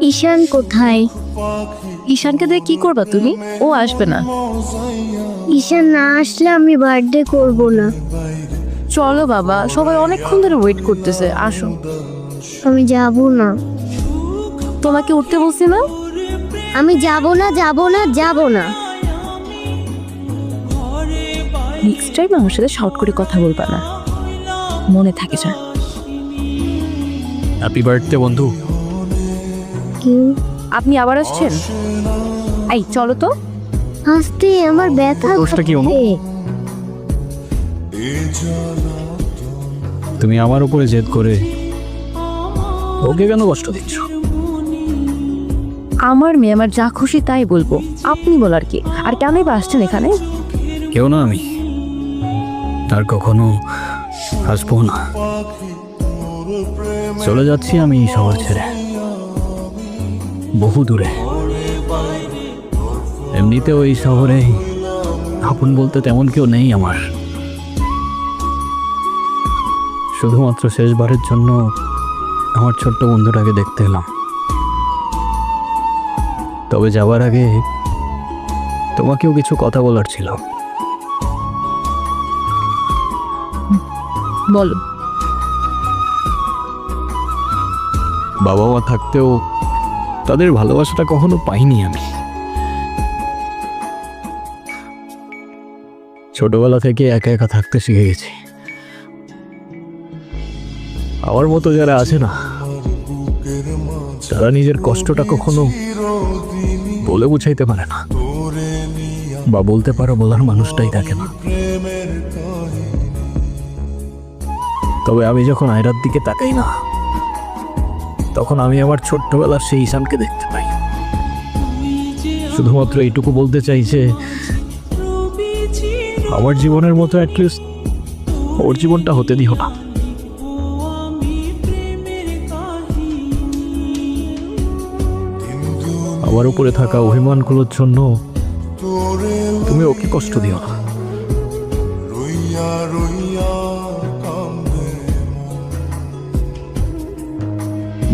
ঈশান কোথায়? ঈশানকে দিয়ে কি করবা তুমি? ও আসবে না। ঈশান না আসলে আমি বার্থডে করব না। চলো বাবা সবাই অনেকক্ষণ ধরে ওয়েট করতেছে আসো। আমি যাব না। তোমাকে উঠতে বলছি না? আমি যাব না যাব না যাব না। নেক্সট টাইম আমার সাথে শর্ট করে কথা বলবা না। মনে থাকে যা হ্যাপি বার্থডে বন্ধু। আপনি আবার আসছেন? এই চলো তো। আসতে আমার ব্যথা দোষটা কি অনু? তুমি আমার উপরে জেদ করে ওকে কেন কষ্ট দিচ্ছ? আমার মেয়ে আমার যা খুশি তাই বলব। আপনি বলার কি? আর কেনই বা আসছেন এখানে? কেউ না আমি। আর কখনো আসব না। চলে যাচ্ছি আমি শহর ছেড়ে। বহু দূরে। এমনিতেও এই শহরে আপন বলতে তেমন কেউ নেই আমার। শুধুমাত্র শেষবারের জন্য আমার ছোট্ট বন্ধুটাকে দেখতে এলাম। তবে যাওয়ার আগে তোমাকেও কিছু কথা বলার ছিল। বলো। বাবা মা থাকতেও তাদের ভালোবাসাটা কখনো পাইনি আমি। ছোটবেলা থেকে একা একা থাকতে শিখে গেছি। আমার মতো যারা আছে না, তারা নিজের কষ্টটা কখনো বলে বুঝাইতে পারে না। বা বলতে পারো বলার মানুষটাই থাকে না। তবে আমি যখন আয়রার দিকে তাকাই না তখন আমি আমার ছোট্টবেলার সেই ঈশানকে দেখতে পাই। শুধুমাত্র এইটুকু বলতে চাই যে, আমার জীবনের মতো অ্যাটলিস্ট ওর জীবনটা হতে দিও না। আমার উপরে থাকা অভিমানগুলোর জন্য তুমি ওকে কষ্ট দিও না।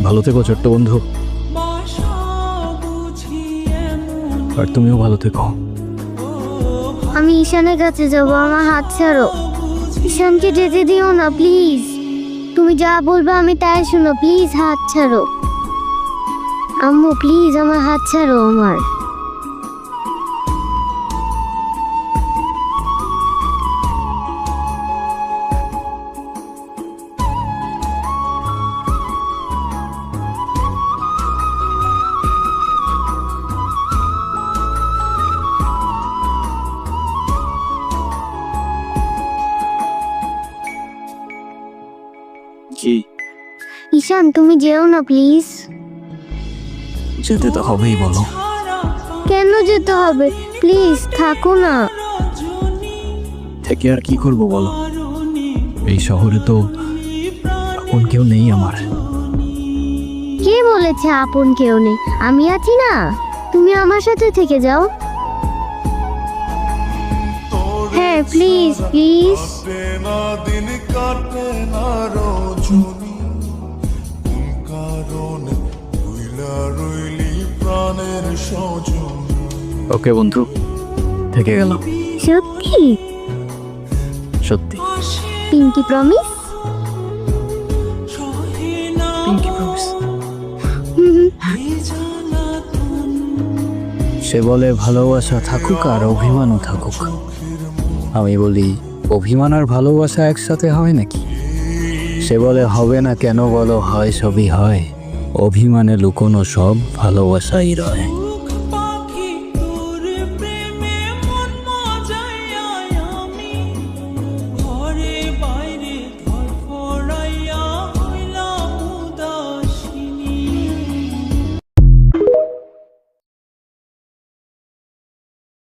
ভালো থেকো ছোট্ট বন্ধু। আর তুমিও ভালো থেকো। আমি ঈশানের কাছে যাব, আমার হাত ছাড়ো। ঈশানকে যেতে দিও না, প্লিজ। তুমি যা বলবে আমি তাই শুনো, প্লিজ হাত ছাড়ো। আম্মু, প্লিজ আমার হাত ছাড়ো আমার। কি ঈশান তুমি যেও না প্লিজ। যেতে তো হবেই বলো। কেন যেতে হবে? প্লিজ থাকো না। থেকে আর কি করব বলো? এই শহরে তো আপন কেউ নেই আমার। কে বলেছে আপন কেউ নেই? আমি আছি না। তুমি আমার সাথে থেকে যাও। প্লিজ প্লিজ না দিন কাটে না রজনী। কোন কারণে রইলা রইলি প্রাণের সজনী? ওকে বন্ধু থেকে গেলাম সত্যি? সত্যি। Pinky promise? Pinky promise. সে বলে ভালোবাসা থাকুক আর অভিমানও থাকুক। আমি বলি, অভিমান আর ভালোবাসা একসাথে হয় নাকি? সে বলে, হবে না কেন বলো, হয় সবই হয়। অভিমানে লুকোনো সব ভালোবাসাই রয়।